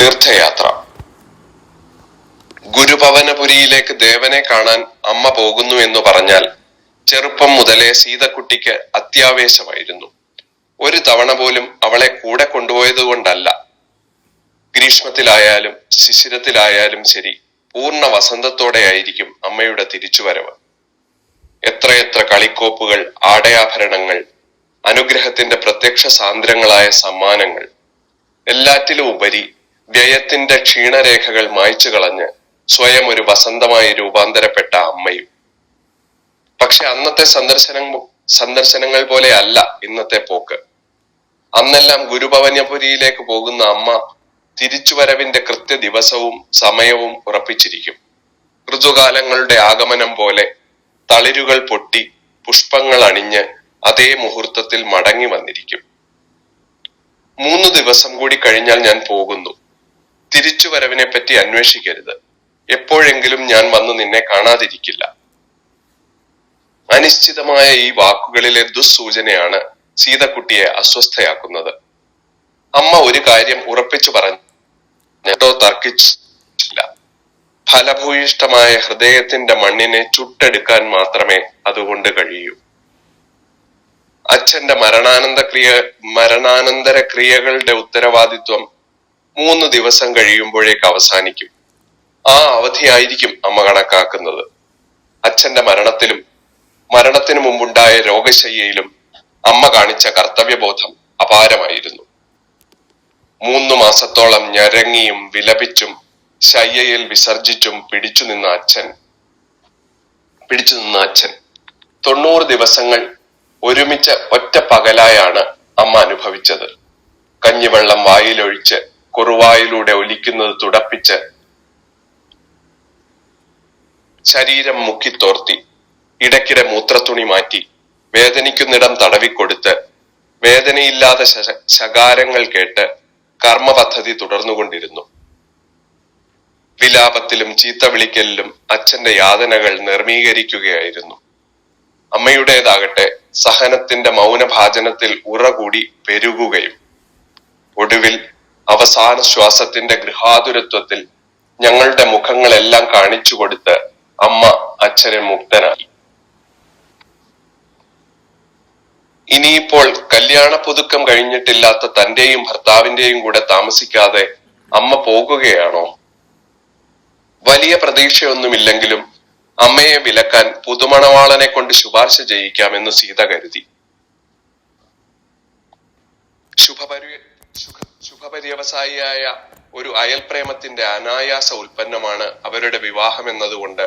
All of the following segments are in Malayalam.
തീർത്ഥയാത്ര. ഗുരുഭവനപുരിയിലേക്ക് ദേവനെ കാണാൻ അമ്മ പോകുന്നു എന്ന് പറഞ്ഞാൽ ചെറുപ്പം മുതലേ സീതക്കുട്ടിക്ക് അത്യാവേശമായിരുന്നു. ഒരു തവണ പോലും അവളെ കൂടെ കൊണ്ടുപോയത് കൊണ്ടല്ല. ഗ്രീഷ്മത്തിലായാലും ശിശിരത്തിലായാലും ശരി പൂർണ വസന്തത്തോടെ ആയിരിക്കും അമ്മയുടെ തിരിച്ചുവരവ്. എത്രയെത്ര കളിക്കോപ്പുകൾ ആടയാഭരണങ്ങൾ അനുഗ്രഹത്തിന്റെ പ്രത്യക്ഷ സാന്ദ്രങ്ങളായ സമ്മാനങ്ങൾ എല്ലാറ്റിലും ഉപരി വ്യയത്തിന്റെ ക്ഷീണരേഖകൾ മായ്ച്ചു കളഞ്ഞ് സ്വയം ഒരു വസന്തമായി രൂപാന്തരപ്പെട്ട അമ്മയും. പക്ഷെ അന്നത്തെ സന്ദർശനം സന്ദർശനങ്ങൾ പോലെ അല്ല ഇന്നത്തെ പോക്ക്. അന്നെല്ലാം ഗുരുഭവനപുരിയിലേക്ക് പോകുന്ന അമ്മ തിരിച്ചുവരവിന്റെ കൃത്യ ദിവസവും സമയവും ഉറപ്പിച്ചിരിക്കും. ഋതുകാലങ്ങളുടെ ആഗമനം പോലെ തളിരുകൾ പൊട്ടി പുഷ്പങ്ങൾ അണിഞ്ഞ് അതേ മുഹൂർത്തത്തിൽ മടങ്ങി വന്നിരിക്കും. മൂന്ന് ദിവസം കൂടി കഴിഞ്ഞാൽ ഞാൻ പോകുന്നു. തിരിച്ചുവരവിനെ പറ്റി അന്വേഷിക്കരുത്. എപ്പോഴെങ്കിലും ഞാൻ വന്ന് നിന്നെ കാണാതിരിക്കില്ല. അനിശ്ചിതമായ ഈ വാക്കുകളിലെ ദുസ്സൂചനയാണ് സീതക്കുട്ടിയെ അസ്വസ്ഥയാക്കുന്നത്. അമ്മ ഒരു കാര്യം ഉറപ്പിച്ചു പറഞ്ഞു കേട്ടോ തർക്കിച്ചില്ല. ഫലഭൂയിഷ്ടമായ ഹൃദയത്തിന്റെ മണ്ണിനെ ചുട്ടെടുക്കാൻ മാത്രമേ അതുകൊണ്ട് കഴിയൂ. അച്ഛന്റെ മരണാനന്ത ക്രിയ മരണാനന്തര ക്രിയകളുടെ ഉത്തരവാദിത്വം മൂന്ന് ദിവസം കഴിയുമ്പോഴേക്ക് അവസാനിക്കും. ആ അവധിയായിരിക്കും അമ്മ കണക്കാക്കുന്നത്. അച്ഛന്റെ മരണത്തിലും മരണത്തിനു മുമ്പുണ്ടായ രോഗശയ്യയിലും അമ്മ കാണിച്ച കർത്തവ്യബോധം അപാരമായിരുന്നു. മൂന്നു മാസത്തോളം ഞരങ്ങിയും വിലപിച്ചും ശയ്യയിൽ വിസർജിച്ചും പിടിച്ചു നിന്ന അച്ഛൻ പിടിച്ചു നിന്ന അച്ഛൻ തൊണ്ണൂറ് ദിവസങ്ങൾ ഒരുമിച്ച് ഒറ്റ പകലായാണ് അമ്മ അനുഭവിച്ചത്. കഞ്ഞിവെള്ളം വായിലൊഴിച്ച് കുറുവായിലൂടെ ഒലിക്കുന്നത് തുടപ്പിച്ച് ശരീരം മുക്കിത്തോർത്തി ഇടയ്ക്കിടെ മൂത്രത്തുണി മാറ്റി വേദനിക്കുന്നിടം തടവിക്കൊടുത്ത് വേദനയില്ലാതെ ശകാരങ്ങൾ കേട്ട് കർമ്മ പദ്ധതി തുടർന്നുകൊണ്ടിരുന്നു. വിലാപത്തിലും ചീത്ത വിളിക്കലിലും അച്ഛന്റെ യാതനകൾ നിർമ്മീകരിക്കുകയായിരുന്നു അമ്മയുടേതാകട്ടെ സഹനത്തിന്റെ മൗനഭാചനത്തിൽ ഉറകൂടി പെരുകുകയും ഒടുവിൽ അവസാന ശ്വാസത്തിന്റെ ഗൃഹാതുരത്വത്തിൽ ഞങ്ങളുടെ മുഖങ്ങളെല്ലാം കാണിച്ചു കൊടുത്ത് അമ്മ അച്ഛനെ മുക്തനാക്കി. ഇനിയിപ്പോൾ കല്യാണ പുതുക്കം കഴിഞ്ഞിട്ടില്ലാത്ത തന്റെയും ഭർത്താവിന്റെയും കൂടെ താമസിക്കാതെ അമ്മ പോകുകയാണോ? വലിയ പ്രതീക്ഷയൊന്നുമില്ലെങ്കിലും അമ്മയെ വിലക്കാൻ പുതുമണവാളനെ കൊണ്ട് ശുപാർശ ചെയ്യിക്കാമെന്ന് സീത കരുതി. ശുഭപരി ശുഭ- ശുഭപര്യവസായിയായ ഒരു അയൽപ്രേമത്തിന്റെ അനായാസ ഉൽപ്പന്നമാണ് അവരുടെ വിവാഹം എന്നതുകൊണ്ട്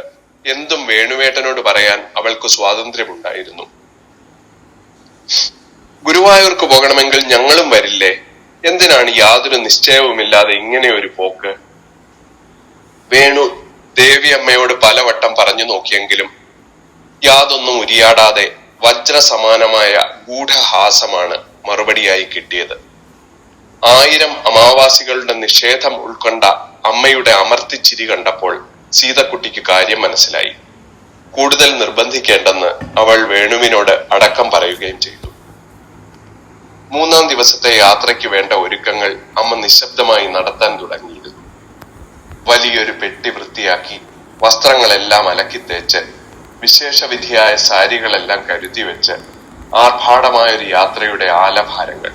എന്തും വേണുവേട്ടനോട് പറയാൻ അവൾക്ക് സ്വാതന്ത്ര്യമുണ്ടായിരുന്നു. ഗുരുവായൂർക്ക് പോകണമെങ്കിൽ ഞങ്ങളും വരില്ലേ? എന്തിനാണ് യാതൊരു നിശ്ചയവുമില്ലാതെ ഇങ്ങനെ ഒരു പോക്ക്? വേണു ദേവി അമ്മയോട് പലവട്ടം പറഞ്ഞു നോക്കിയെങ്കിലും യാതൊന്നും ഉരിയാടാതെ വജ്രസമാനമായ ഗൂഢഹാസമാണ് മറുപടിയായി കിട്ടിയത്. ആയിരം അമാവാസികളുടെ നിഷേധം ഉൾക്കൊണ്ട അമ്മയുടെ അമർത്തിച്ചിരി കണ്ടപ്പോൾ സീതക്കുട്ടിക്ക് കാര്യം മനസ്സിലായി. കൂടുതൽ നിർബന്ധിക്കേണ്ടെന്ന് അവൾ വേണുവിനോട് അടക്കം പറയുകയും ചെയ്തു. മൂന്നാം ദിവസത്തെ യാത്രയ്ക്ക് വേണ്ട ഒരുക്കങ്ങൾ അമ്മ നിശബ്ദമായി നടത്താൻ തുടങ്ങിയിരുന്നു. വലിയൊരു പെട്ടി വൃത്തിയാക്കി വസ്ത്രങ്ങളെല്ലാം അലക്കി തേച്ച് വിശേഷവിധിയായ സാരികളെല്ലാം കരുതി വെച്ച് ആർഭാടമായൊരു യാത്രയുടെ ആലഭാരങ്ങൾ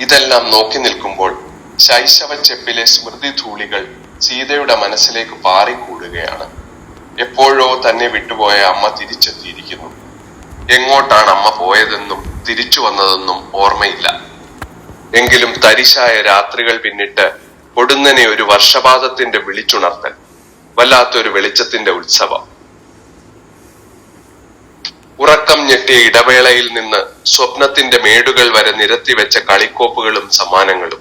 ഇതെല്ലാം നോക്കി നിൽക്കുമ്പോൾ ശൈശവ ചെപ്പിലെ സ്മൃതി ധൂളികൾ സീതയുടെ മനസ്സിലേക്ക് പാറിക്കൂടുകയാണ്. എപ്പോഴോ തന്നെ വിട്ടുപോയ അമ്മ തിരിച്ചെത്തിയിരിക്കുന്നു. എങ്ങോട്ടാണ് അമ്മ പോയതെന്നും തിരിച്ചു വന്നതെന്നും ഓർമ്മയില്ല. എങ്കിലും തരിശായ രാത്രികൾ പിന്നിട്ട് പൊടുന്നനെ ഒരു വർഷപാതത്തിന്റെ വിളിച്ചുണർത്തൽ വല്ലാത്തൊരു വെളിച്ചത്തിന്റെ ഉത്സവം. ഉറക്കം ഞെട്ടിയ ഇടവേളയിൽ നിന്ന് സ്വപ്നത്തിന്റെ മേടുകൾ വരെ നിരത്തിവെച്ച കളിക്കോപ്പുകളും സമ്മാനങ്ങളും.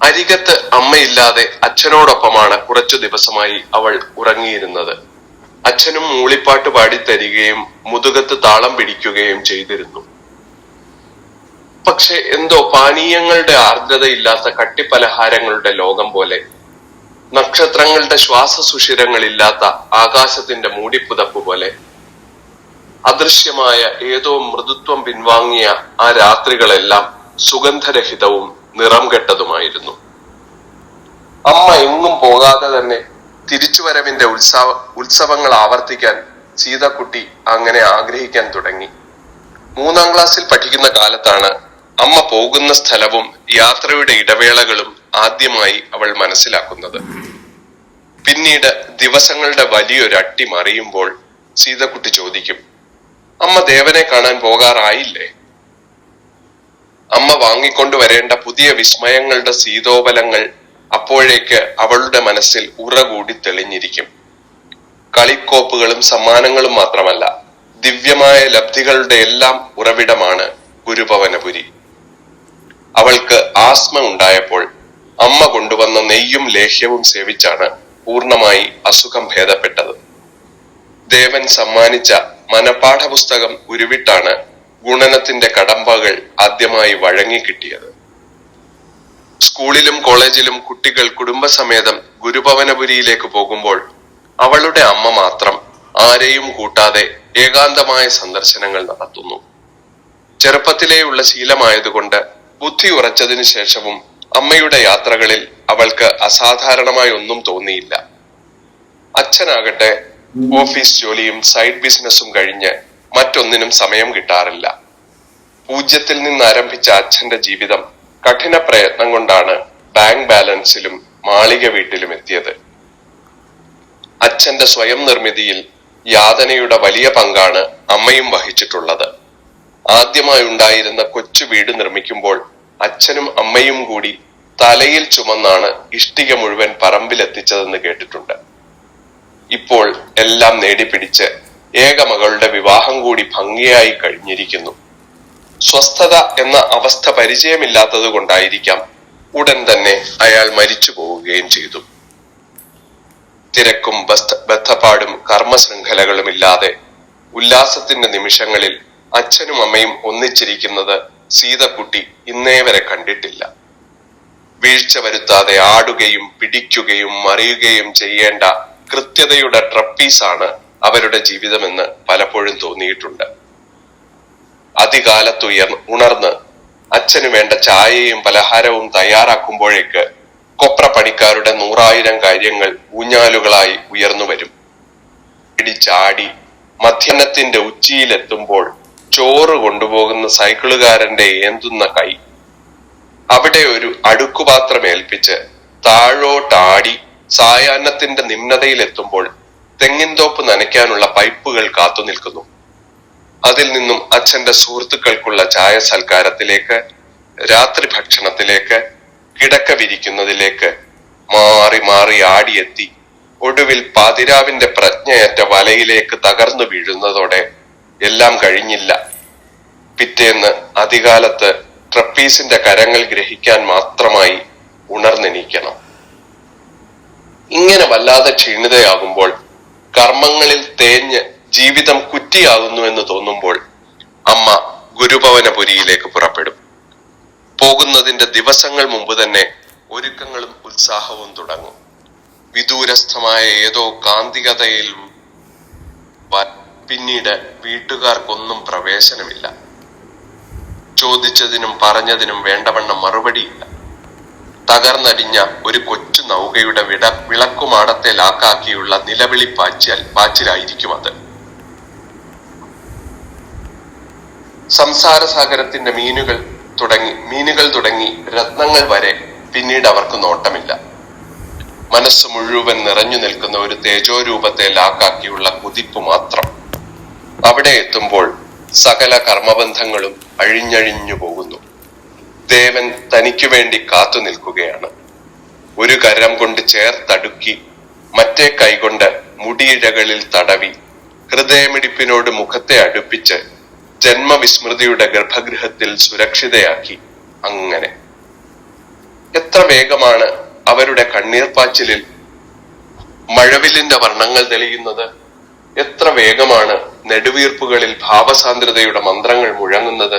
അരികത്ത് അമ്മയില്ലാതെ അച്ഛനോടൊപ്പമാണ് കുറച്ചു ദിവസമായി അവൾ ഉറങ്ങിയിരുന്നത്. അച്ഛനും മൂളിപ്പാട്ട് പാടിത്തരികയും മുതുകത്ത് താളം പിടിക്കുകയും ചെയ്തിരുന്നു. പക്ഷെ എന്തോ പാനീയങ്ങളുടെ ആർദ്രതയില്ലാത്ത കട്ടിപ്പലഹാരങ്ങളുടെ ലോകം പോലെ നക്ഷത്രങ്ങളുടെ ശ്വാസ ശ്വാസസുഷിരങ്ങളില്ലാത്ത ആകാശത്തിന്റെ മൂടിപ്പുതപ്പ് പോലെ അദൃശ്യമായ ഏതോ മൃദുത്വം പിൻവാങ്ങിയ ആ രാത്രികളെല്ലാം സുഗന്ധരഹിതവും നിറം കെട്ടതുമായിരുന്നു. അമ്മ എങ്ങും പോകാതെ തന്നെ തിരിച്ചുവരവിന്റെ ഉത്സവ ഉത്സവങ്ങൾ ആവർത്തിക്കാൻ സീതക്കുട്ടി അങ്ങനെ ആഗ്രഹിക്കാൻ തുടങ്ങി. മൂന്നാം ക്ലാസ്സിൽ പഠിക്കുന്ന കാലത്താണ് അമ്മ പോകുന്ന സ്ഥലവും യാത്രയുടെ ഇടവേളകളും ആദ്യമായി അവൾ മനസ്സിലാക്കുന്നത്. പിന്നീട് ദിവസങ്ങളുടെ വലിയൊരു അട്ടി മറിയുമ്പോൾ സീതക്കുട്ടി ചോദിക്കും അമ്മ ദേവനെ കാണാൻ പോകാറായില്ലേ? അമ്മ വാങ്ങിക്കൊണ്ടുവരേണ്ട പുതിയ വിസ്മയങ്ങളുടെ സീതോപലങ്ങൾ അപ്പോഴേക്ക് അവളുടെ മനസ്സിൽ ഉറകൂടി തെളിഞ്ഞിരിക്കും. കളിക്കോപ്പുകളും സമ്മാനങ്ങളും മാത്രമല്ല ദിവ്യമായ ലബ്ധികളുടെ എല്ലാം ഉറവിടമാണ് ഗുരുഭവനപുരി. അവൾക്ക് ആസ്മ ഉണ്ടായപ്പോൾ അമ്മ കൊണ്ടുവന്ന നെയ്യും ലേഹ്യവും സേവിച്ചാണ് പൂർണമായി അസുഖം ഭേദപ്പെട്ടത്. ദേവൻ സമ്മാനിച്ച മനപാഠ പുസ്തകം ഉരുവിട്ടാണ് ഗുണനത്തിന്റെ കടമ്പകൾ ആദ്യമായി വഴങ്ങി കിട്ടിയത്. സ്കൂളിലും കോളേജിലും കുട്ടികൾ കുടുംബസമേതം ഗുരുഭവനപുരിയിലേക്ക് പോകുമ്പോൾ അവളുടെ അമ്മ മാത്രം ആരെയും കൂട്ടാതെ ഏകാന്തമായ സന്ദർശനങ്ങൾ നടത്തുന്നു. ചെറുപ്പത്തിലേയുള്ള ശീലമായതുകൊണ്ട് ബുദ്ധി ഉറച്ചതിനു ശേഷവും അമ്മയുടെ യാത്രകളിൽ അവൾക്ക് അസാധാരണമായി ഒന്നും തോന്നിയില്ല. അച്ഛനാകട്ടെ ഓഫീസ് ജോലിയും സൈഡ് ബിസിനസ്സും കഴിഞ്ഞ് മറ്റൊന്നിനും സമയം കിട്ടാറില്ല. പൂജ്യത്തിൽ നിന്ന് ആരംഭിച്ച അച്ഛന്റെ ജീവിതം കഠിന പ്രയത്നം കൊണ്ടാണ് ബാങ്ക് ബാലൻസിലും മാളിക വീട്ടിലും എത്തിയത്. അച്ഛന്റെ സ്വയം നിർമ്മിതിയിൽ യാതനയുടെ വലിയ പങ്കാണ് അമ്മയും വഹിച്ചിട്ടുള്ളത്. ആദ്യമായി ഉണ്ടായിരുന്ന കൊച്ചു വീട് നിർമ്മിക്കുമ്പോൾ അച്ഛനും അമ്മയും കൂടി തലയിൽ ചുമന്നാണ് ഇഷ്ടിക മുഴുവൻ പറമ്പിലെത്തിച്ചതെന്ന് കേട്ടിട്ടുണ്ട്. ഇപ്പോൾ എല്ലാം നേടിപ്പിടിച്ച് ഏകമകളുടെ വിവാഹം കൂടി ഭംഗിയായി കഴിഞ്ഞിരിക്കുന്നു. സ്വസ്ഥത എന്ന അവസ്ഥ പരിചയമില്ലാത്തത് കൊണ്ടായിരിക്കാം ഉടൻ തന്നെ അയാൾ മരിച്ചു പോവുകയും ചെയ്തു. തിരക്കും ബദ്ധപ്പാടും കർമ്മശൃംഖലകളും ഇല്ലാതെ ഉല്ലാസത്തിന്റെ നിമിഷങ്ങളിൽ അച്ഛനും അമ്മയും ഒന്നിച്ചിരിക്കുന്നത് സീതക്കുട്ടി ഇന്നേ വരെ കണ്ടിട്ടില്ല. വീഴ്ച വരുത്താതെ ആടുകയും പിടിക്കുകയും മറിയുകയും ചെയ്യേണ്ട കൃത്യതയുടെ ട്രപ്പീസാണ് അവരുടെ ജീവിതമെന്ന് പലപ്പോഴും തോന്നിയിട്ടുണ്ട്. അതികാലത്തുയർ ഉണർന്ന് അച്ഛന് വേണ്ട ചായയും പലഹാരവും തയ്യാറാക്കുമ്പോഴേക്ക് കൊപ്ര പണിക്കാരുടെ നൂറായിരം കാര്യങ്ങൾ ഊഞ്ഞാലുകളായി ഉയർന്നു വരും. ഇടിച്ചാടി മധ്യാഹ്നത്തിന്റെ ഉച്ചിയിലെത്തുമ്പോൾ ചോറ് കൊണ്ടുപോകുന്ന സൈക്കിളുകാരന്റെ ഏന്തുന്ന കൈ. അവിടെ ഒരു അടുക്കുപാത്രം ഏൽപ്പിച്ച് താഴോട്ടാടി സായാഹ്നത്തിന്റെ നിമ്നതയിലെത്തുമ്പോൾ തെങ്ങിൻതോപ്പ് നനയ്ക്കാനുള്ള പൈപ്പുകൾ കാത്തു നിൽക്കുന്നു. അതിൽ നിന്നും അച്ഛന്റെ സുഹൃത്തുക്കൾക്കുള്ള ചായ സൽക്കാരത്തിലേക്ക് രാത്രി ഭക്ഷണത്തിലേക്ക് കിടക്ക വിരിക്കുന്നതിലേക്ക് മാറി മാറി ആടിയെത്തി ഒടുവിൽ പാതിരാവിന്റെ പ്രജ്ഞയറ്റ വലയിലേക്ക് തകർന്നു വീഴുന്നതോടെ എല്ലാം കഴിഞ്ഞില്ല. പിറ്റേന്ന് അധികാലത്ത് ട്രപ്പീസിന്റെ കരങ്ങൾ ഗ്രഹിക്കാൻ മാത്രമായി ഉണർന്നെണീക്കണം. ഇങ്ങനെ വല്ലാതെ ക്ഷീണിതയാകുമ്പോൾ കർമ്മങ്ങളിൽ തേഞ്ഞ് ജീവിതം കുറ്റിയാകുന്നു എന്ന് തോന്നുമ്പോൾ അമ്മ ഗുരുഭവനപുരിയിലേക്ക് പുറപ്പെടും. പോകുന്നതിന്റെ ദിവസങ്ങൾ മുമ്പ് തന്നെ ഒരുക്കങ്ങളും ഉത്സാഹവും തുടങ്ങും. വിദൂരസ്ഥമായ ഏതോ കാന്തികതയിൽ പിന്നീട് വീട്ടുകാർക്കൊന്നും പ്രവേശനമില്ല. ചോദിച്ചതിനും പറഞ്ഞതിനും വേണ്ടവണ്ണം മറുപടിയില്ല. തകർന്നടിഞ്ഞ ഒരു കൊച്ചു നൗകയുടെ വിട വിളക്കുമാടത്തെ ലാക്കാക്കിയുള്ള നിലവിളി പാച്ചിൽ പാച്ചിലായിരിക്കും അത്. സംസാര സാഗരത്തിന്റെ മീനുകൾ തുടങ്ങി മീനുകൾ തുടങ്ങി രത്നങ്ങൾ വരെ പിന്നീട് അവർക്ക് നോട്ടമില്ല. മനസ്സ് മുഴുവൻ നിറഞ്ഞു നിൽക്കുന്ന ഒരു തേജോരൂപത്തെ ലാക്കാക്കിയുള്ള കുതിപ്പ് മാത്രം. അവിടെ എത്തുമ്പോൾ സകല കർമ്മബന്ധങ്ങളും അഴിഞ്ഞഴിഞ്ഞു പോകുന്നു. ദേവൻ തനിക്കു വേണ്ടി കാത്തു നിൽക്കുകയാണ്. ഒരു കരം കൊണ്ട് ചേർത്തടുക്കി മറ്റേ കൈകൊണ്ട് മുടിയിഴകളിൽ തടവി ഹൃദയമിടിപ്പിനോട് മുഖത്തെ അടുപ്പിച്ച് ജന്മവിസ്മൃതിയുടെ ഗർഭഗൃഹത്തിൽ സുരക്ഷിതയാക്കി അങ്ങനെ. എത്ര വേഗമാണ് അവരുടെ കണ്ണീർപ്പാച്ചിലിൽ മഴവില്ലിന്റെ വർണങ്ങൾ തെളിയുന്നത്. എത്ര വേഗമാണ് നെടുവീർപ്പുകളിൽ ഭാവസാന്ദ്രതയുടെ മന്ത്രങ്ങൾ മുഴങ്ങുന്നത്.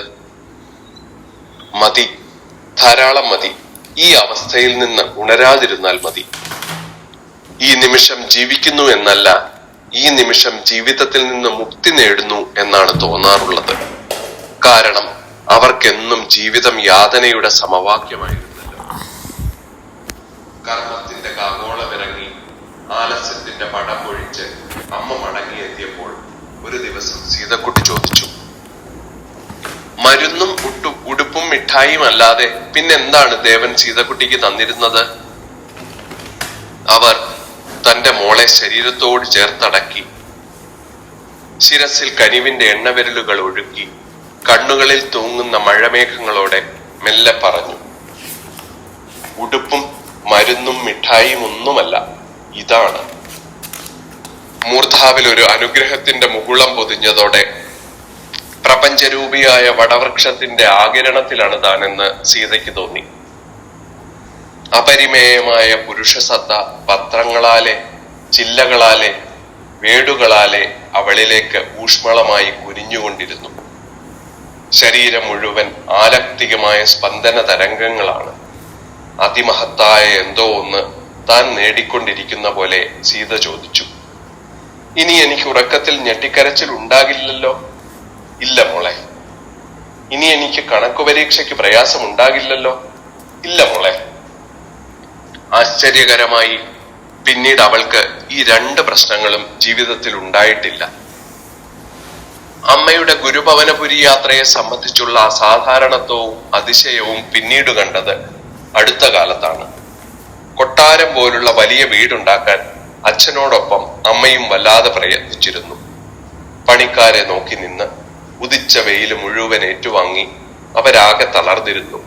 മതി. ധാരാളം മതി. ഈ അവസ്ഥയിൽ നിന്ന് ഉണരാതിരുന്നാൽ മതി. ഈ നിമിഷം ജീവിക്കുന്നു എന്നല്ല ഈ നിമിഷം ജീവിതത്തിൽ നിന്ന് മുക്തി നേടുന്നു എന്നാണ് തോന്നാറുള്ളത്. കാരണം അവർക്കെന്നും ജീവിതം യാതനയുടെ സമവാക്യമായിരുന്നല്ലോ. കർമ്മത്തിന്റെ കാഗോളമിറങ്ങി ആലസ്യത്തിന്റെ പടം പൊഴിച്ച് അമ്മ മടങ്ങിയെത്തിയപ്പോൾ ഒരു ദിവസം സീതക്കുട്ടി ചോദിച്ചു മരുന്നും ഉട്ടു ഉടുപ്പും മിഠായിയും അല്ലാതെ പിന്നെന്താണ് ദേവൻ സീതക്കുട്ടിക്ക് തന്നിരുന്നത്? അവർ തന്റെ മോളെ ശരീരത്തോട് ചേർത്തടക്കി. ശിരസിൽ കനിവിന്റെ എണ്ണവിരലുകൾ ഒഴുക്കി. കണ്ണുകളിൽ തൂങ്ങുന്ന മഴമേഘങ്ങളോടെ മെല്ലെ പറഞ്ഞു ഉടുപ്പും മരുന്നും മിഠായിയും ഒന്നുമല്ല ഇതാണ്. മൂർധാവിൽ ഒരു അനുഗ്രഹത്തിന്റെ മുകുളം പൊതിഞ്ഞതോടെ പ്രപഞ്ചരൂപിയായ വടവൃക്ഷത്തിന്റെ ആകിരണത്തിലാണ് താനെന്ന് സീതയ്ക്ക് തോന്നി. അപരിമേയമായ പുരുഷസത്ത പത്രങ്ങളാലെ ചില്ലകളാലെ വേടുകളാലെ അവളിലേക്ക് ഊഷ്മളമായി കുനിഞ്ഞുകൊണ്ടിരുന്നു. ശരീരം മുഴുവൻ ആലക്തികമായ സ്പന്ദന തരംഗങ്ങളാണ്. അതിമഹത്തായ എന്തോ ഒന്ന് താൻ നേടിക്കൊണ്ടിരിക്കുന്ന പോലെ സീത ചോദിച്ചു. ഇനി എനിക്ക് ഉറക്കത്തിൽ ഞെട്ടിക്കരച്ചിൽ ഉണ്ടാകില്ലല്ലോ? ഇല്ല മോളെ. ഇനി എനിക്ക് കണക്കു പരീക്ഷയ്ക്ക് പ്രയാസം ഉണ്ടാകില്ലല്ലോ ഇല്ല മോളെ. ആശ്ചര്യകരമായി പിന്നീട് അവൾക്ക് ഈ രണ്ട് പ്രശ്നങ്ങളും ജീവിതത്തിൽ ഉണ്ടായിട്ടില്ല. അമ്മയുടെ ഗുരുഭവനപുരി യാത്രയെ സംബന്ധിച്ചുള്ള അസാധാരണത്വവും അതിശയവും പിന്നീട് കണ്ടത് അടുത്ത കാലത്താണ്. കൊട്ടാരം പോലുള്ള വലിയ വീടുണ്ടാക്കാൻ അച്ഛനോടൊപ്പം അമ്മയും വല്ലാതെ പ്രയത്നിച്ചിരുന്നു. പണിക്കാരെ നോക്കി നിന്ന് ഉദിച്ച വെയിൽ മുഴുവൻ ഏറ്റുവാങ്ങി അവരാകെ തളർന്നിരുന്നു.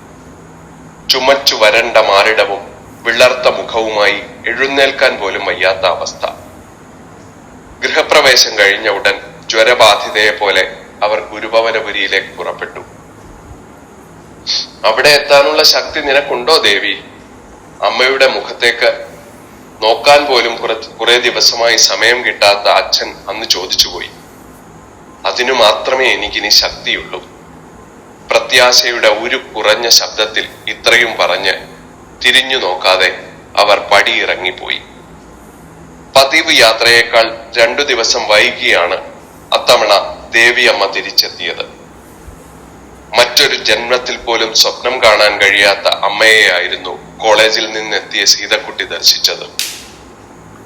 ചുമച്ചു വരണ്ട മാറിടവും വിളർത്ത മുഖവുമായി എഴുന്നേൽക്കാൻ പോലും വയ്യാത്ത അവസ്ഥ. ഗൃഹപ്രവേശം കഴിഞ്ഞ ഉടൻ ജ്വരബാധിതയെ പോലെ അവർ ഗുരുഭവനപുരിയിലേക്ക് പുറപ്പെട്ടു. അവിടെ എത്താനുള്ള ശക്തി നിനക്കുണ്ടോ ദേവി? അമ്മയുടെ മുഖത്തേക്ക് നോക്കാൻ പോലും കുറെ ദിവസമായി സമയം കിട്ടാത്ത അച്ഛൻ അന്ന് ചോദിച്ചുപോയി. അതിനു മാത്രമേ എനിക്കിനി ശക്തിയുള്ളൂ. പ്രത്യാശയുടെ ഒരു കുറഞ്ഞ ശബ്ദത്തിൽ ഇത്രയും പറഞ്ഞ് തിരിഞ്ഞു നോക്കാതെ അവർ പടിയിറങ്ങിപ്പോയി. പതിവ് യാത്രയേക്കാൾ രണ്ടു ദിവസം വൈകിയാണ് അത്തവണ ദേവിയമ്മ തിരിച്ചെത്തിയത്. മറ്റൊരു ജന്മത്തിൽ പോലും സ്വപ്നം കാണാൻ കഴിയാത്ത അമ്മയെയായിരുന്നു കോളേജിൽ നിന്നെത്തിയ സീതക്കുട്ടി ദർശിച്ചത്.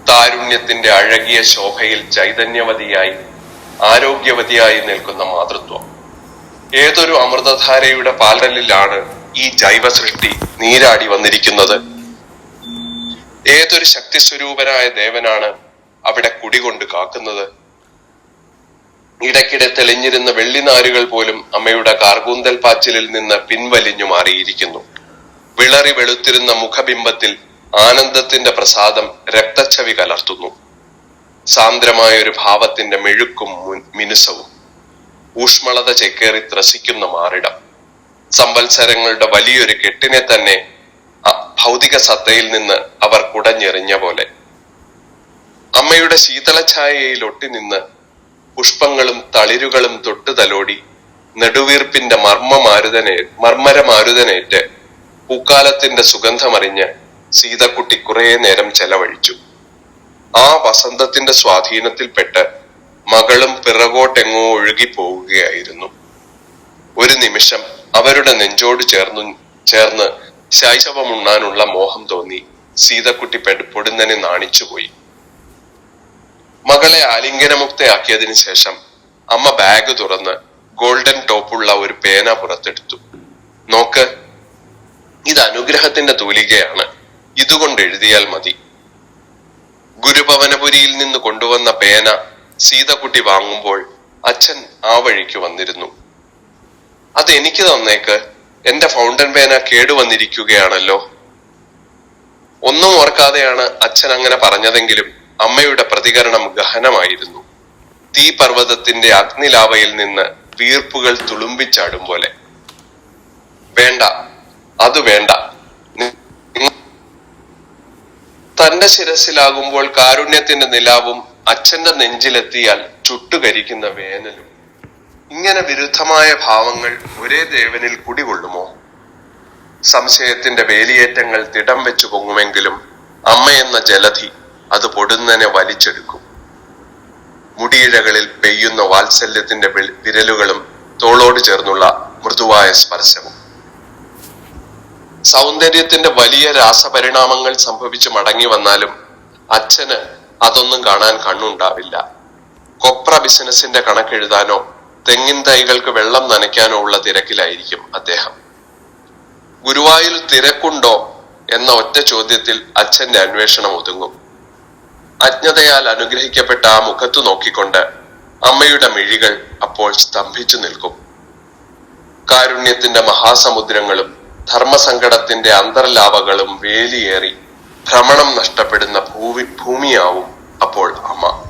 താരുണ്യത്തിന്റെ അഴകിയ ശോഭയിൽ ചൈതന്യവതിയായി ആരോഗ്യവതിയായി നിൽക്കുന്ന മാതൃത്വം. ഏതൊരു അമൃതധാരയുടെ പാലലിലാണ് ഈ ജൈവ സൃഷ്ടി നീരാടി വന്നിരിക്കുന്നത്? ഏതൊരു ശക്തി സ്വരൂപനായ ദേവനാണ് അവിടെ കുടികൊണ്ട് കാക്കുന്നത്? ഇടയ്ക്കിടെ തെളിഞ്ഞിരുന്ന വെള്ളിനാരുകൾ പോലും അമ്മയുടെ കാർകൂന്തൽ പാച്ചിലിൽ നിന്ന് പിൻവലിഞ്ഞു മാറിയിരിക്കുന്നു. വിളറി വെളുത്തിരുന്ന മുഖബിംബത്തിൽ ആനന്ദത്തിന്റെ പ്രസാദം രക്തച്ചവി കലർത്തുന്നു. സാന്ദ്രമായ ഒരു ഭാവത്തിന്റെ മെഴുക്കും മിനുസവും. ഊഷ്മളത ചെക്കേറി ത്രസിക്കുന്ന മാറിടം. സംവത്സരങ്ങളുടെ വലിയൊരു കെട്ടിനെ തന്നെ ഭൗതിക സത്തയിൽ നിന്ന് അവർ കുടഞ്ഞെറിഞ്ഞ പോലെ. അമ്മയുടെ ശീതളഛായയിൽ ഒട്ടിനിന്ന് പുഷ്പങ്ങളും തളിരുകളും തൊട്ടു തലോടി നെടുവീർപ്പിന്റെ മർമ്മമാരുതനേ മർമ്മരമാരുതനേറ്റ് പൂക്കാലത്തിന്റെ സുഗന്ധമറിഞ്ഞ് സീതക്കുട്ടി കുറെ നേരം ചെലവഴിച്ചു. ആ വസന്തത്തിന്റെ സ്വാധീനത്തിൽപ്പെട്ട് മകളും പിറകോട്ടെങ്ങോ ഒഴുകി പോവുകയായിരുന്നു ഒരു നിമിഷം അവരുടെ നെഞ്ചോട് ചേർന്നു ചേർന്ന് ശൈശവം ശൈശവമുണ്ണാനുള്ള മോഹം തോന്നി സീതക്കുട്ടി പൊടുന്നനെ നാണിച്ചുപോയി. മകളെ ആലിംഗനമുക്തയാക്കിയതിനു ശേഷം അമ്മ ബാഗ് തുറന്ന് ഗോൾഡൻ ടോപ്പുള്ള ഒരു പേന പുറത്തെടുത്തു. നോക്ക് ഇത് അനുഗ്രഹത്തിന്റെ തൂലികയാണ്. ഇതുകൊണ്ട് എഴുതിയാൽ മതി. ഗുരുഭവനപുരിയിൽ നിന്ന് കൊണ്ടുവന്ന പേന സീതകുട്ടി വാങ്ങുമ്പോൾ അച്ഛൻ ആ വഴിക്ക് വന്നിരുന്നു. അത് എനിക്ക് തന്നേക്ക്. എന്റെ ഫൗണ്ടൻ പേന കേടുവന്നിരിക്കുകയാണല്ലോ ഒന്നും ഓർക്കാതെയാണ് അച്ഛൻ അങ്ങനെ പറഞ്ഞതെങ്കിലും അമ്മയുടെ പ്രതികരണം ഗഹനമായിരുന്നു. തീ പർവതത്തിന്റെ അഗ്നിലാവയിൽ നിന്ന് വീർപ്പുകൾ തുളുമ്പിച്ചാടും പോലെ. വേണ്ട അത് വേണ്ട. തന്റെ ശിരസിലാകുമ്പോൾ കാരുണ്യത്തിന്റെ നിലാവും അച്ഛന്റെ നെഞ്ചിലെത്തിയാൽ ചുട്ടുകരിക്കുന്ന വേനലും. ഇങ്ങനെ വിരുദ്ധമായ ഭാവങ്ങൾ ഒരേ ദേവനിൽ കുടികൊള്ളുമോ? സംശയത്തിന്റെ വേലിയേറ്റങ്ങൾ തിടം വെച്ചു പൊങ്ങുമെങ്കിലും അമ്മയെന്ന ജലധി അത് പൊടുന്നനെ വലിച്ചെടുക്കും. മുടിയിഴകളിൽ പെയ്യുന്ന വാത്സല്യത്തിന്റെ വിരലുകളും തോളോട് ചേർന്നുള്ള മൃദുവായ സ്പർശവും. സൗന്ദര്യത്തിന്റെ വലിയ രാസപരിണാമങ്ങൾ സംഭവിച്ച് മടങ്ങി വന്നാലും അച്ഛന് അതൊന്നും കാണാൻ കണ്ണുണ്ടാവില്ല. കൊപ്ര ബിസിനസിന്റെ കണക്കെഴുതാനോ തെങ്ങിൻ തൈകൾക്ക് വെള്ളം നനയ്ക്കാനോ ഉള്ള തിരക്കിലായിരിക്കും അദ്ദേഹം. ഗുരുവായൂർ തിരക്കുണ്ടോ എന്ന ഒറ്റ ചോദ്യത്തിൽ അച്ഛന്റെ അന്വേഷണം ഒതുങ്ങും. അജ്ഞതയാൽ അനുഗ്രഹിക്കപ്പെട്ട ആ മുഖത്തു നോക്കിക്കൊണ്ട് അമ്മയുടെ മിഴികൾ അപ്പോൾ സ്തംഭിച്ചു നിൽക്കും. കാരുണ്യത്തിന്റെ മഹാസമുദ്രങ്ങളും ധർമ്മസങ്കടത്തിന്റെ അന്തർലാവകളും വേലിയേറി ഭ്രമണം നഷ്ടപ്പെടുന്ന ഭൂവി ഭൂമിയാവും അപ്പോൾ അമ്മ.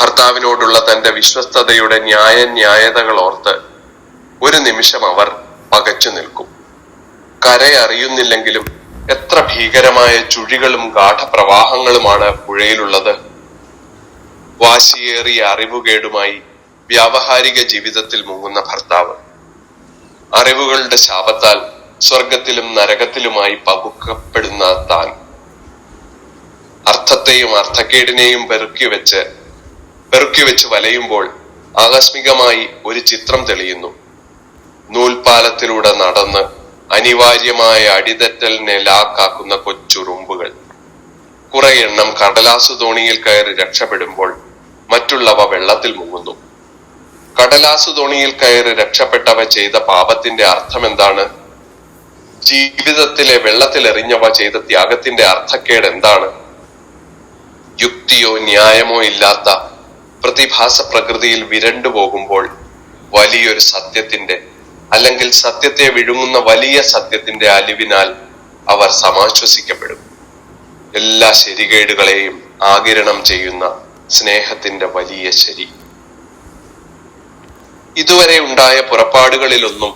ഭർത്താവിനോടുള്ള തന്റെ വിശ്വസ്തതയുടെ ന്യായന്യായതകൾ ഓർത്ത് ഒരു നിമിഷം അവർ പകച്ചു നിൽക്കും. കരയറിയുന്നില്ലെങ്കിലും എത്ര ഭീകരമായ ചുഴികളും ഗാഠപ്രവാഹങ്ങളുമാണ് പുഴയിലുള്ളത്. വാശിയേറിയ അറിവുകേടുമായി വ്യാവഹാരിക ജീവിതത്തിൽ മുങ്ങുന്ന ഭർത്താവ് അറിവുകളുടെ ശാപത്താൽ സ്വർഗത്തിലും നരകത്തിലുമായി പകുക്കപ്പെടുന്ന താൻ. അർത്ഥത്തെയും അർത്ഥക്കേടിനെയും പെറുക്കി വെച്ച് പെറുക്കി വെച്ച് വലയുമ്പോൾ ആകസ്മികമായി ഒരു ചിത്രം തെളിയുന്നു. നൂൽപാലത്തിലൂടെ നടന്ന് അനിവാര്യമായ അടിതെറ്റലിനെ ലാക്കാക്കുന്ന കൊച്ചുറുമ്പുകൾ. കുറെ എണ്ണം കടലാസു തോണിയിൽ കയറി രക്ഷപ്പെടുമ്പോൾ മറ്റുള്ളവ വെള്ളത്തിൽ മുങ്ങുന്നു. കടലാസു തോണിയിൽ കയറി രക്ഷപ്പെട്ടവ ചെയ്ത പാപത്തിന്റെ അർത്ഥം എന്താണ് ജീവിതത്തിലെ വെള്ളത്തിൽ എറിഞ്ഞവ ചെയ്ത ത്യാഗത്തിന്റെ അർത്ഥക്കേട് എന്താണ് യുക്തിയോ ന്യായമോ ഇല്ലാത്ത പ്രതിഭാസ പ്രകൃതിയിൽ വിരണ്ടു പോകുമ്പോൾ വലിയൊരു സത്യത്തിന്റെ അല്ലെങ്കിൽ സത്യത്തെ വിഴുങ്ങുന്ന വലിയ സത്യത്തിന്റെ അലിവിനാൽ അവർ സമാശ്വസിക്കപ്പെടും. എല്ലാ ശരികേടുകളെയും ആകിരണം ചെയ്യുന്ന സ്നേഹത്തിന്റെ വലിയ ശരി. ഇതുവരെ ഉണ്ടായ പുറപ്പാടുകളിലൊന്നും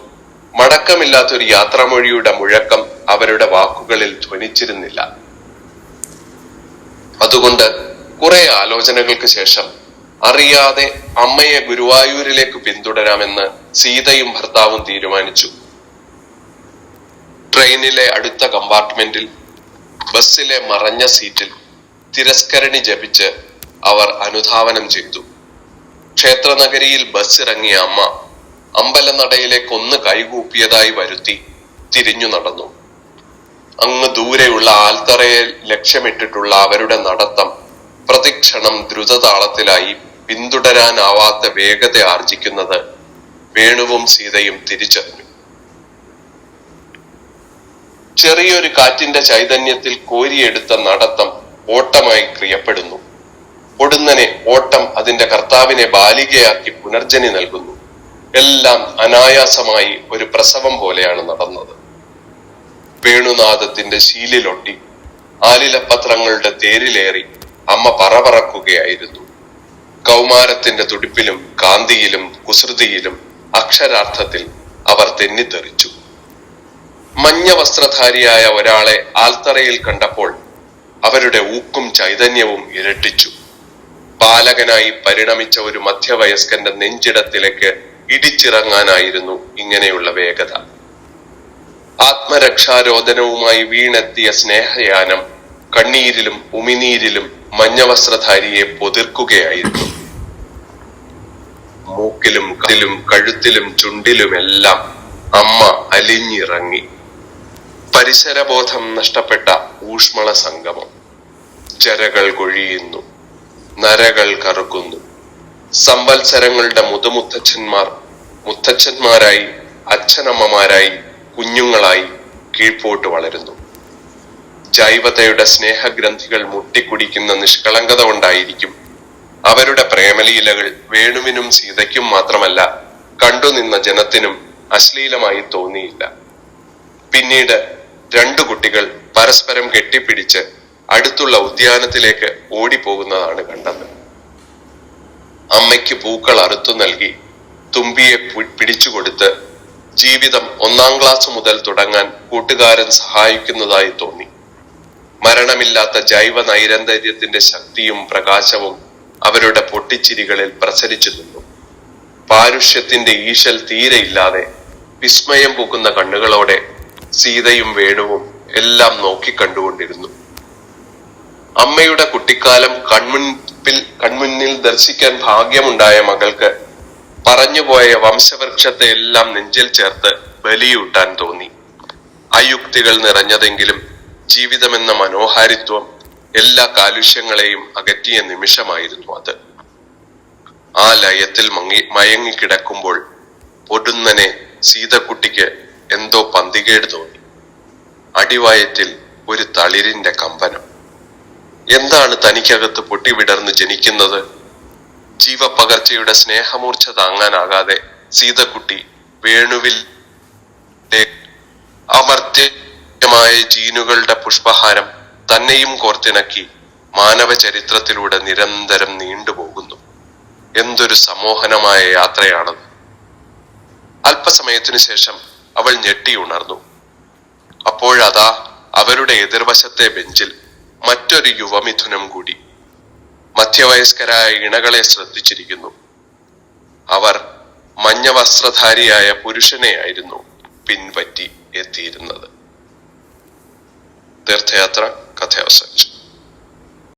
മടക്കമില്ലാത്തൊരു യാത്രാമൊഴിയുടെ മുഴക്കം അവരുടെ വാക്കുകളിൽ ധ്വനിച്ചിരുന്നില്ല. അതുകൊണ്ട് കുറെ ആലോചനകൾക്ക് ശേഷം അറിയാതെ അമ്മയെ ഗുരുവായൂരിലേക്ക് പിന്തുടരാമെന്ന് സീതയും ഭർത്താവും തീരുമാനിച്ചു. ട്രെയിനിലെ അടുത്ത കമ്പാർട്ട്മെന്റിൽ ബസ്സിലെ മറഞ്ഞ സീറ്റിൽ തിരസ്കരണി ജപിച്ച് അവർ അനുധാവനം ചെയ്തു. ക്ഷേത്രനഗരിയിൽ ബസ് ഇറങ്ങിയ അമ്മ അമ്പലനടയിലേക്ക് ഒന്ന് കൈകൂപ്പിയതായി വരുത്തി തിരിഞ്ഞു നടന്നു. അങ്ങ് ദൂരെയുള്ള ആൽത്തറയെ ലക്ഷ്യമിട്ടിട്ടുള്ള അവരുടെ നടത്തം പ്രതിക്ഷണം ദ്രുതതാളത്തിലായി പിന്തുടരാനാവാത്ത വേഗത ആർജിക്കുന്നത് വേണുവും സീതയും തിരിച്ചറിഞ്ഞു. ചെറിയൊരു കാറ്റിന്റെ ചൈതന്യത്തിൽ കോരിയെടുത്ത നടത്തം ഓട്ടമായി ക്രിയപ്പെടുന്നു. ഒടുന്നനെ ഓട്ടം അതിന്റെ കർത്താവിനെ ബാലികയാക്കി പുനർജനി നൽകുന്നു. എല്ലാം അനായാസമായി ഒരു പ്രസവം പോലെയാണ് നടന്നത്. വേണുനാഥത്തിന്റെ ശീലിലൊട്ടി ആലിലപത്രങ്ങളുടെ തേരിലേറി അമ്മ പറപറക്കുകയായിരുന്നു കൗമാരത്തിന്റെ തുടിപ്പിലും കാന്തിയിലും കുസൃതിയിലും അക്ഷരാർത്ഥത്തിൽ അവർ തെന്നിത്തെറിച്ചു. മഞ്ഞ വസ്ത്രധാരിയായ ഒരാളെ ആൽത്തറയിൽ കണ്ടപ്പോൾ അവരുടെ ഊക്കും ചൈതന്യവും ഇരട്ടിച്ചു. ബാലകനായി പരിണമിച്ച ഒരു മധ്യവയസ്കന്റെ നെഞ്ചിടത്തിലേക്ക് ഇടിച്ചിറങ്ങാനായിരുന്നു ഇങ്ങനെയുള്ള വേഗത. ആത്മരക്ഷാരോധനവുമായി വീണെത്തിയ സ്നേഹയാനം കണ്ണീരിലും ഉമിനീരിലും മഞ്ഞവസ്ത്രധാരിയെ പൊതിർക്കുകയായിരുന്നു. മൂക്കിലും കതിലും കഴുത്തിലും ചുണ്ടിലുമെല്ലാം അമ്മ അലിഞ്ഞിറങ്ങി. പരിസരബോധം നഷ്ടപ്പെട്ട ഊഷ്മള സംഗമം. ജരകൾ കൊഴിയുന്നു. നരകൾ കറുക്കുന്നു. സംവത്സരങ്ങളുടെ മുതുമുത്തച്ഛന്മാർ മുത്തച്ഛന്മാരായി അച്ഛനമ്മമാരായി കുഞ്ഞുങ്ങളായി കീഴ്പോട്ട് വളരുന്നു. ജൈവതയുടെ സ്നേഹഗ്രന്ഥികൾ മുട്ടിക്കുടിക്കുന്ന നിഷ്കളങ്കത കൊണ്ടായിരിക്കും അവരുടെ പ്രേമലീലകൾ വേണുവിനും സീതയ്ക്കും മാത്രമല്ല കണ്ടുനിന്ന ജനത്തിനും അശ്ലീലമായി തോന്നിയില്ല. പിന്നീട് രണ്ടു കുട്ടികൾ പരസ്പരം കെട്ടിപ്പിടിച്ച് അടുത്തുള്ള ഉദ്യാനത്തിലേക്ക് ഓടിപ്പോകുന്നതാണ് കണ്ടത്. അമ്മയ്ക്ക് പൂക്കൾ അറുത്തു നൽകി തുമ്പിയെ പിടിച്ചുകൊടുത്ത് ജീവിതം ഒന്നാം ക്ലാസ് മുതൽ തുടങ്ങാൻ കൂട്ടുകാരൻ സഹായിക്കുന്നതായി തോന്നി. മരണമില്ലാത്ത ജൈവ നൈരന്തര്യത്തിന്റെ ശക്തിയും പ്രകാശവും അവരുടെ പൊട്ടിച്ചിരികളിൽ പ്രസരിച്ചു നിന്നു. പാരുഷ്യത്തിന്റെ ഈശൽ തീരെയില്ലാതെ വിസ്മയം പൂക്കുന്ന കണ്ണുകളോടെ സീതയും വേണുവും എല്ലാം നോക്കിക്കണ്ടുകൊണ്ടിരുന്നു. അമ്മയുടെ കുട്ടിക്കാലം കൺമുൻപിൽ കൺമുന്നിൽ ദർശിക്കാൻ ഭാഗ്യമുണ്ടായ മകൾക്ക് പറഞ്ഞുപോയ വംശവൃക്ഷത്തെ എല്ലാം നെഞ്ചിൽ ചേർത്ത് ബലിയൂട്ടാൻ തോന്നി. അയുക്തികൾ നിറഞ്ഞതെങ്കിലും ജീവിതമെന്ന മനോഹാരിത്വം എല്ലാ കാലുഷ്യങ്ങളെയും അകറ്റിയ നിമിഷമായിരുന്നു അത്. ആ ലയത്തിൽ മങ്ങി മയങ്ങിക്കിടക്കുമ്പോൾ പൊടുന്നനെ സീതക്കുട്ടിക്ക് എന്തോ പന്തികേട് തോന്നി. അടിവായത്തിൽ ഒരു തളിരിന്റെ കമ്പനം. എന്താണ് തനിക്കകത്ത് പൊട്ടിവിടർന്ന് ജനിക്കുന്നത്? ജീവപകർച്ചയുടെ സ്നേഹമൂർച്ച താങ്ങാനാകാതെ സീതക്കുട്ടി വേണുവിൽ അമർത്യമായ ജീനുകളുടെ പുഷ്പഹാരം തന്നെയും കോർത്തിണക്കി മാനവ ചരിത്രത്തിലൂടെ നിരന്തരം നീണ്ടുപോകുന്നു. എന്തൊരു സമോഹനമായ യാത്രയാണത്. അല്പസമയത്തിനു ശേഷം അവൾ ഞെട്ടി ഉണർന്നു. അപ്പോഴതാ അവരുടെ എതിർവശത്തെ ബെഞ്ചിൽ മറ്റൊരു യുവമിഥുനം കൂടി മധ്യവയസ്കരായ ഇണകളെ ശ്രദ്ധിച്ചിരിക്കുന്നു. അവർ മഞ്ഞ വസ്ത്രധാരിയായ പുരുഷനെയായിരുന്നു പിൻപറ്റി എത്തിയിരുന്നത്. തീർത്ഥയാത്ര കഥ അവസാനിച്ചു